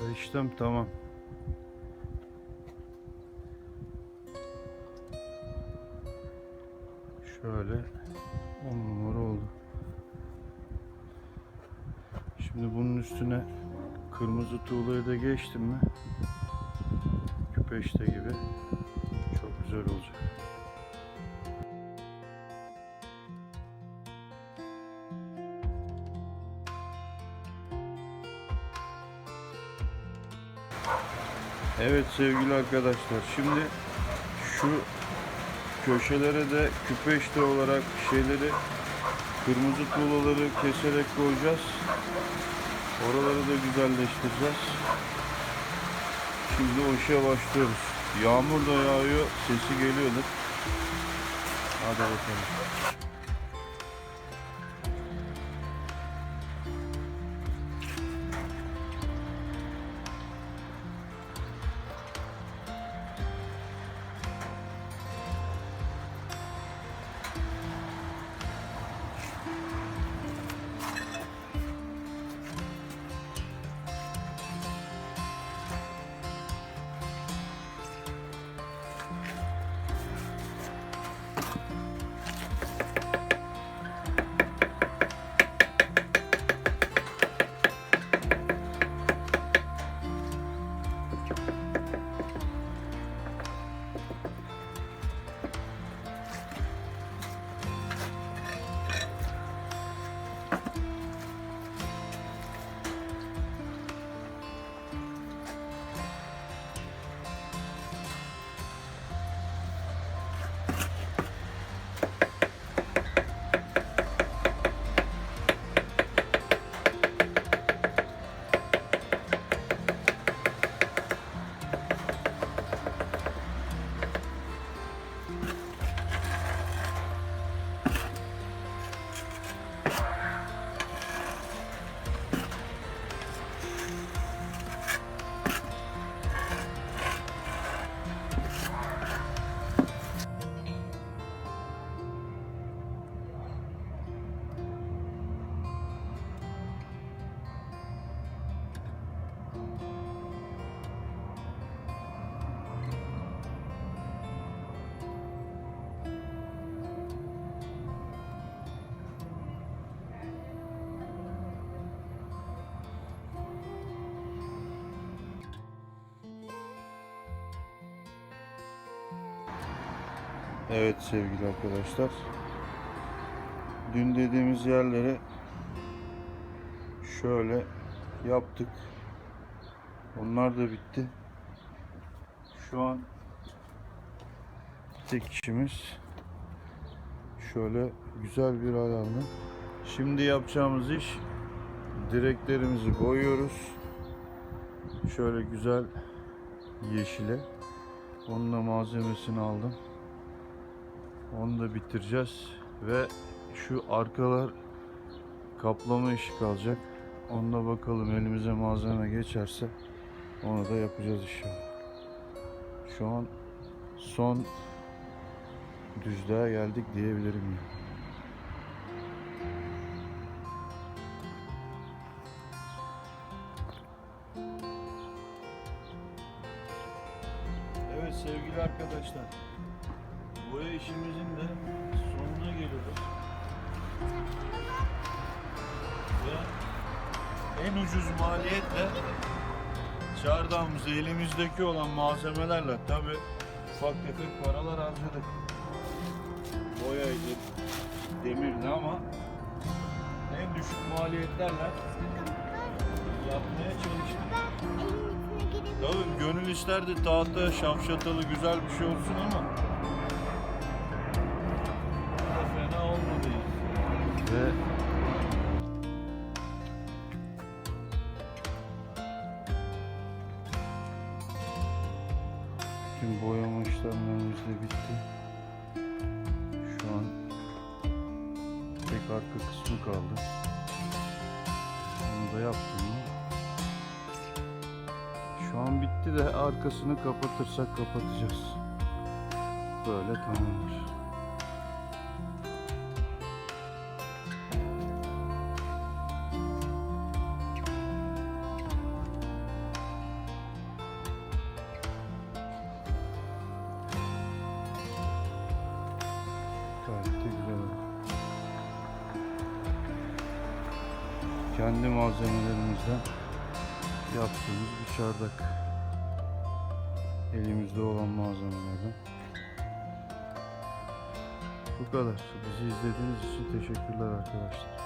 Ve işlem tamam. Şöyle 10 numara oldu. Şimdi bunun üstüne kırmızı tuğlayı da geçtim mi küpeşte gibi çok güzel olacak. Evet sevgili arkadaşlar şimdi şu köşelere de küpeşte olarak şeyleri kırmızı tuğlaları keserek koyacağız. Oraları da güzelleştireceğiz. Şimdi o işe başlıyoruz. Yağmur da yağıyor, sesi geliyordur. Hadi bakalım. Evet sevgili arkadaşlar. Dün dediğimiz yerleri şöyle yaptık. Onlar da bitti. Şu an tek işimiz şöyle güzel bir hal aldı. Şimdi yapacağımız iş direklerimizi boyuyoruz. Şöyle güzel yeşile. Onun da malzemesini aldım. Onu da bitireceğiz ve şu arkalar kaplama işi kalacak. Onda bakalım elimize malzeme geçerse onu da yapacağız inşallah. Şu an son düzlüğe geldik diyebilirim ya. Evet sevgili arkadaşlar. Boya işimizin de sonuna geliyoruz. Ve en ucuz maliyetle çardağımız elimizdeki olan malzemelerle tabi ufak tefek paralar harcadık. Boyaydı, demirdi ama en düşük maliyetlerle yapmaya çalıştık. Tabii gönül isterdi tahta, şafşatalı güzel bir şey olsun ama Ve Tüm boyama işlemlerimiz de bitti. Şu an tek arka kısmı kaldı. Onu da yaptım? Şu an bitti de arkasını kapatırsak kapatacağız. Böyle tamamdır. Kendi malzemelerimizden yaptığımız bir çardak. Elimizde olan malzemelerden. Bu kadar. Bizi izlediğiniz için teşekkürler arkadaşlar.